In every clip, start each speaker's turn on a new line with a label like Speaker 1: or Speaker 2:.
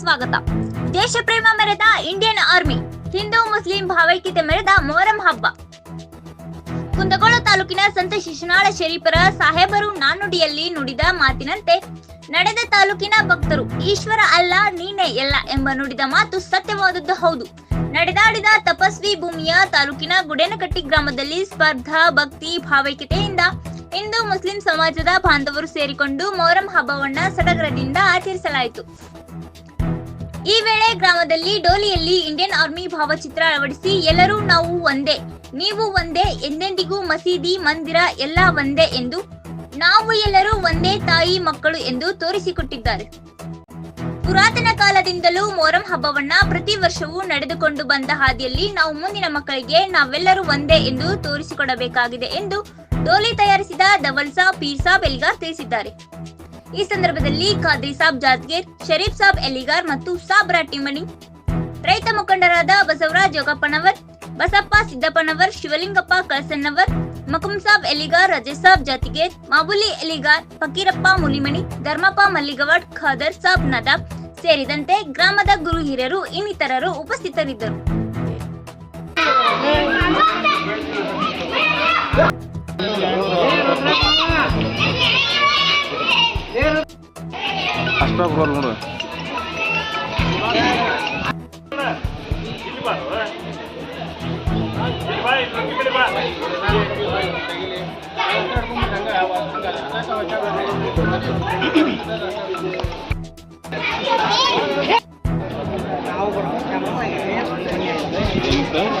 Speaker 1: ಸ್ವಾಗತ. ದೇಶ ಪ್ರೇಮ ಮೆರೆದ ಇಂಡಿಯನ್ ಆರ್ಮಿ ಹಿಂದೂ ಮುಸ್ಲಿಂ ಭಾವೈಕ್ಯತೆ ಮೆರೆದ ಮೊಹರಂ ಹಬ್ಬ. ಕುಂದಗೋಳ ತಾಲೂಕಿನ ಸಂತ ಶಿಶುನಾಳ ಶರೀಫರ ಸಾಹೇಬರು ನಾನುಡಿಯಲ್ಲಿ ನುಡಿದ ಮಾತಿನಂತೆ, ನಡೆದ ತಾಲೂಕಿನ ಭಕ್ತರು ಈಶ್ವರ ಅಲ್ಲ ನೀನೇ ಎಲ್ಲ ಎಂಬ ನುಡಿದ ಮಾತು ಸತ್ಯವಾದದ್ದು ಹೌದು. ನಡೆದಾಡಿದ ತಪಸ್ವಿ ಭೂಮಿಯ ತಾಲೂಕಿನ ಗುಡೇನಕಟ್ಟಿ ಗ್ರಾಮದಲ್ಲಿ ಸ್ಪರ್ಧಾ, ಭಕ್ತಿ, ಭಾವೈಕ್ಯತೆಯಿಂದ ಹಿಂದೂ ಮುಸ್ಲಿಂ ಸಮಾಜದ ಬಾಂಧವರು ಸೇರಿಕೊಂಡು ಮೊಹರಂ ಹಬ್ಬವನ್ನ ಸಡಗರದಿಂದ ಆಚರಿಸಲಾಯಿತು. ಈ ವೇಳೆ ಗ್ರಾಮದಲ್ಲಿ ಡೋಲಿಯಲ್ಲಿ ಇಂಡಿಯನ್ ಆರ್ಮಿ ಭಾವಚಿತ್ರ ಅಳವಡಿಸಿ ಎಲ್ಲರೂ ನಾವು ಒಂದೇ, ನೀವು ಒಂದೇ, ಎಂದೆಂದಿಗೂ ಮಸೀದಿ, ಮಂದಿರ ಎಲ್ಲ ಒಂದೇ ಎಂದು ನಾವು ಎಲ್ಲರೂ ಒಂದೇ ತಾಯಿ ಮಕ್ಕಳು ಎಂದು ತೋರಿಸಿಕೊಟ್ಟಿದ್ದಾರೆ. ಪುರಾತನ ಕಾಲದಿಂದಲೂ ಮೊರಂ ಹಬ್ಬವನ್ನ ಪ್ರತಿ ವರ್ಷವೂ ನಡೆದುಕೊಂಡು ಬಂದ ಹಾದಿಯಲ್ಲಿ ನಾವು ಮುಂದಿನ ಮಕ್ಕಳಿಗೆ ನಾವೆಲ್ಲರೂ ಒಂದೇ ಎಂದು ತೋರಿಸಿಕೊಡಬೇಕಾಗಿದೆ ಎಂದು ಡೋಲಿ ತಯಾರಿಸಿದ ದವಲ್ಸಾ ಪೀರ್ಸಾ ಬೆಲ್ಗಾರ್ ತಿಳಿಸಿದ್ದಾರೆ. ಈ ಸಂದರ್ಭದಲ್ಲಿ ಖಾದ್ರಿ ಸಾಬ್ ಜಾತ್ಗೇರ್ ಶರೀಫ್ ಸಾಬ್ ಎಲಿಗಾರ್ ಮತ್ತು ಸಾಬ್ ರಾಟಿಮಣಿ ರೈತ ಮುಖಂಡರಾದ ಬಸವರಾಜ್ ಯೋಗಪ್ಪನವರ್, ಬಸಪ್ಪ ಸಿದ್ದಪ್ಪನವರ್, ಶಿವಲಿಂಗಪ್ಪ ಕಳಸನ್ನವರ್ ಮಕುಂ ಸಾಬ್ ಎಲಿಗಾರ್ ರಜೇಶ್ ಸಾಬ್ ಜಾತಿಗೇರ್ ಮಾಬುಲಿ ಎಲಿಗಾರ್, ಫಕೀರಪ್ಪ ಮುನಿಮಣಿ, ಧರ್ಮಪ್ಪ ಮಲ್ಲಿಗವಾಡ್, ಖಾದರ್ ಸಾಬ್ ನದಾಬ್ ಸೇರಿದಂತೆ ಗ್ರಾಮದ ಗುರು ಹಿರಿಯರು ಇನ್ನಿತರರು ಉಪಸ್ಥಿತರಿದ್ದರು.
Speaker 2: ಅಷ್ಟ ಬರೋಲ್ಲ ನೋಡು ಅದು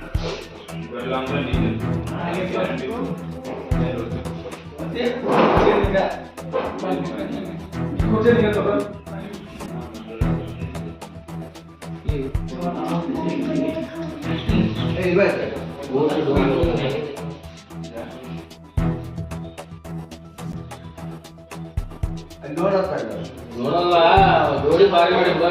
Speaker 3: ನೋಡಲ್ಲ ಜೋಡಿ ಬಾರಿ ಮಾಡಿ ಬಾ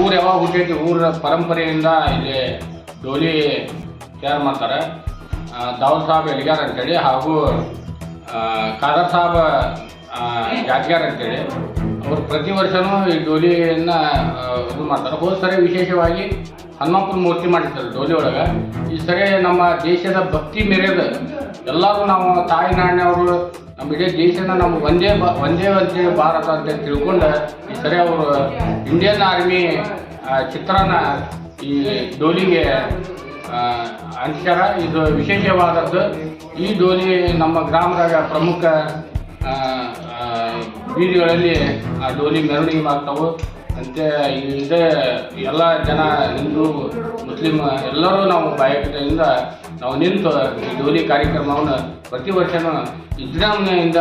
Speaker 3: ಊರು ಯಾವಾಗ ಹುಟ್ಟೈತಿ ಊರ ಪರಂಪರೆಯಿಂದ ಇಲ್ಲಿ ಡೋಲಿ ತಯಾರು ಮಾಡ್ತಾರೆ. ದಾವ್ ಸಾಬ್ ಎಲಿಗಾರ್ ಅಂತೇಳಿ ಹಾಗೂ ಖಾದರ್ ಸಾಹಬ್ ಯಾದ್ಗಾರ್ ಅಂತೇಳಿ ಅವರು ಪ್ರತಿ ವರ್ಷವೂ ಈ ಡೋಲಿಯನ್ನು ಇದು ಮಾಡ್ತಾರೆ. ಹೋದ ಸರಿ ವಿಶೇಷವಾಗಿ ಹನುಮಪ್ಪನ ಮೂರ್ತಿ ಮಾಡಿರ್ತಾರೆ ಡೋಲಿ ಒಳಗೆ. ಈ ಸರಿ ನಮ್ಮ ದೇಶದ ಭಕ್ತಿ ಮೆರೆದ ಎಲ್ಲರೂ ನಾವು ತಾಯಿ, ನಾಣ್ಯವರು, ನಮ್ಮ ಇಡೀ ದೇಶನ ನಮ್ಮ ಒಂದೇ ಬ, ಒಂದೇ ಒಂದೇ ಭಾರತ ಅಂತ ತಿಳ್ಕೊಂಡು ಸರಿ, ಅವರು ಇಂಡಿಯನ್ ಆರ್ಮಿ ಚಿತ್ರನ ಈ ಡೋಲಿಗೆ ಅಂಟಿಸ್ಯಾರ ಇದು ವಿಶೇಷವಾದದ್ದು, ಈ ಡೋಲಿ ನಮ್ಮ ಗ್ರಾಮದಾಗ ಪ್ರಮುಖ ಬೀದಿಗಳಲ್ಲಿ ಆ ಡೋಲಿ ಮೆರವಣಿಗೆ ಮಾಡ್ತಾವೆ. ಅಂತೆ, ಇದೇ ಎಲ್ಲ ಜನ ಹಿಂದೂ, ಮುಸ್ಲಿಮ್ ಎಲ್ಲರೂ ನಾವು ಬಾಯಕತೆಯಿಂದ ನಾವು ನಿಂತು ಈ ಡೋಲಿ ಕಾರ್ಯಕ್ರಮವನ್ನು ಪ್ರತಿ ವರ್ಷನೂ ವಿಜೃಂಭಣೆಯಿಂದ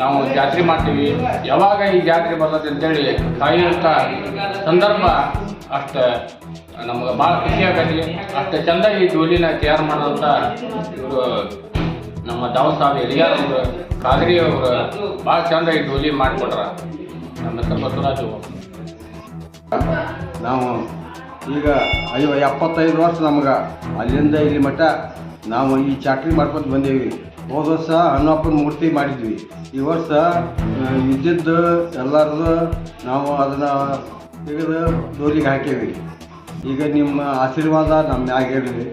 Speaker 3: ನಾವು ಜಾತ್ರೆ ಮಾಡ್ತೀವಿ. ಯಾವಾಗ ಈ ಜಾತ್ರೆ ಬರ್ತದೆ ಅಂತೇಳಿ ಕಾಯುವಂಥ ಸಂದರ್ಭ ಅಷ್ಟು ನಮ್ಗೆ ಭಾಳ ಖುಷಿ ಅಷ್ಟು ಚಂದ ಈ ಡೋಲಿನ ತಯಾರು ಮಾಡೋಂಥ ಇವರು ನಮ್ಮ ದಾವ್ ಸಾಬ್ ಎಲಿಯಾರ್ ಅವರು ಖಾದ್ರಿ ಅವರು ಭಾಳ ಚಂದ ಈ ಡೋಲಿ ಮಾಡಿಕೊಟ್ರ. ನಮ್ಮ ಹೆಸರು ಬಸವರಾಜು
Speaker 4: ನಾವು ಈಗ ಅಯ್ಯೋ, ಎಪ್ಪತ್ತೈದು ವರ್ಷ ನಮ್ಗೆ. ಅಲ್ಲಿಂದ ಇಲ್ಲಿ ಮಟ್ಟ ನಾವು ಈ ಚಾಕ್ರಿ ಮಾಡ್ಕೊಂತ ಬಂದೇವಿ. ಹೋದ ವರ್ಷ ಹನ್ನಪ್ಪನ ಮೂರ್ತಿ ಮಾಡಿದ್ವಿ. ಈ ವರ್ಷ ಇದ್ದಿದ್ದು ಎಲ್ಲರದು ನಾವು ಅದನ್ನು ತೆಗೆದು ಡೋಲಿಗೆ ಹಾಕೇವಿ. ಈಗ ನಿಮ್ಮ ಆಶೀರ್ವಾದ ನಮ್ಮ ಮ್ಯಾಗ ಇರಲಿ.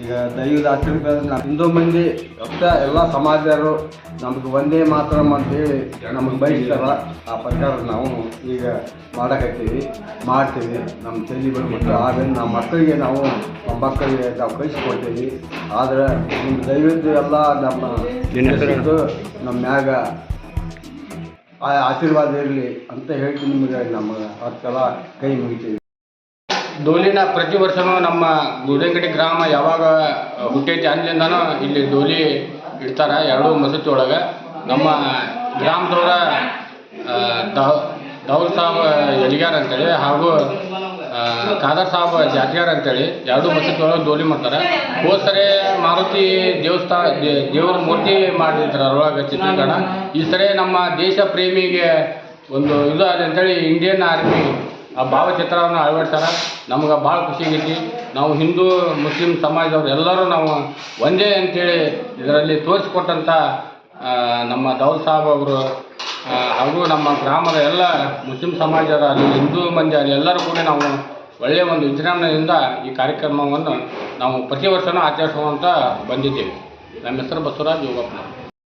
Speaker 4: ಈಗ ದೈವದ ಆಶೀರ್ವಾದ ಹಿಂದೂ ಮಂದಿ ಒಟ್ಟ ಎಲ್ಲ ಸಮಾಜರು ನಮ್ಗೆ ಒಂದೇ ಮಾತ್ರ ಅಂತೇಳಿ ನಮಗೆ ಬಯಸ್ತಾರ. ಆ ಪ್ರಕಾರ ನಾವು ಈಗ ಮಾಡಕತ್ತೀವಿ, ಮಾಡ್ತೀವಿ. ನಮ್ಮ ತಲೆ ಬಿಡ್ಬಿಟ್ಟು ಆಮೇಲೆ ನಮ್ಮ ಮಕ್ಕಳಿಗೆ ನಾವು ನಮ್ಮ ಮಕ್ಕಳಿಗೆ ನಾವು ಕಳಿಸ್ಕೊಡ್ತೀವಿ. ಆದ್ರೆ ನಿಮ್ಮ ದೈವದ್ದು ಎಲ್ಲ ನಮ್ಮ ನಮ್ಮ ಮ್ಯಾಗ ಆ ಆಶೀರ್ವಾದ ಇರಲಿ ಅಂತ ಹೇಳ್ತೀನಿ ನಿಮಗೆ. ನಮ್ಮ ಹತ್ತೆಲ್ಲ ಕೈ ಮುಗಿತೀವಿ.
Speaker 3: ಡೋಲಿನ ಪ್ರತಿ ವರ್ಷನೂ ನಮ್ಮ ಗೂಡಂಗಡಿ ಗ್ರಾಮ ಯಾವಾಗ ಹುಟ್ಟೈತಿ ಅಂದಿಂದನೂ ಇಲ್ಲಿ ಡೋಲಿ ಇಡ್ತಾರೆ ಎರಡು ಮಸೂತಿ ಒಳಗೆ. ನಮ್ಮ ಗ್ರಾಮದವರ ದೌಲ್ ಸಾಬ್ ಎಲಿಗಾರ್ ಅಂತೇಳಿ ಹಾಗೂ ಖಾದರ್ ಸಾಬ್ ಜಾತಿಗಾರ್ ಅಂತೇಳಿ ಎರಡು ಮಸೂತಿ ಒಳಗೆ ಡೋಲಿ ಮಾಡ್ತಾರೆ. ಹೋದ ಮಾರುತಿ ದೇವಸ್ಥಾನ ದೇವರ ಮೂರ್ತಿ ಮಾಡಿರ್ತಾರೆ ಅದರೊಳಗೆ ಚಿತ್ರೀಕರಣ ಈ ಸರಿ ನಮ್ಮ ದೇಶ ಪ್ರೇಮಿಗೆ ಒಂದು ಇದು ಅದಂತೇಳಿ ಇಂಡಿಯನ್ ಆರ್ಮಿ ಆ ಭಾವಚಿತ್ರವನ್ನು ಅಳವಡಿಸ್ಯಾರ. ನಮ್ಗೆ ಭಾಳ ಖುಷಿ ಆಗೈತಿ. ನಾವು ಹಿಂದೂ, ಮುಸ್ಲಿಂ ಸಮಾಜದವ್ರು ಎಲ್ಲರೂ ನಾವು ಒಂದೇ ಅಂತೇಳಿ ಇದರಲ್ಲಿ ತೋರಿಸ್ಕೊಟ್ಟಂಥ ನಮ್ಮ ದೌಲ್ ಸಾಹಬ್ ಅವರು ಹಾಗೂ ನಮ್ಮ ಗ್ರಾಮದ ಎಲ್ಲ ಮುಸ್ಲಿಂ ಸಮಾಜದ ಅಲ್ಲಿ ಹಿಂದೂ ಮಂದಿ ಅಲ್ಲಿ ಎಲ್ಲರೂ ಕೂಡ ನಾವು ಒಳ್ಳೆಯ ಒಂದು ವಿಜೃಂಭಣೆಯಿಂದ ಈ ಕಾರ್ಯಕ್ರಮವನ್ನು ನಾವು ಪ್ರತಿ ವರ್ಷವೂ ಆಚರಿಸುವಂತ ಬಂದಿದ್ದೇವೆ. ನಮ್ಮ ಹೆಸರು ಬಸವರಾಜ್ ಯೋಗಪ್ಪ.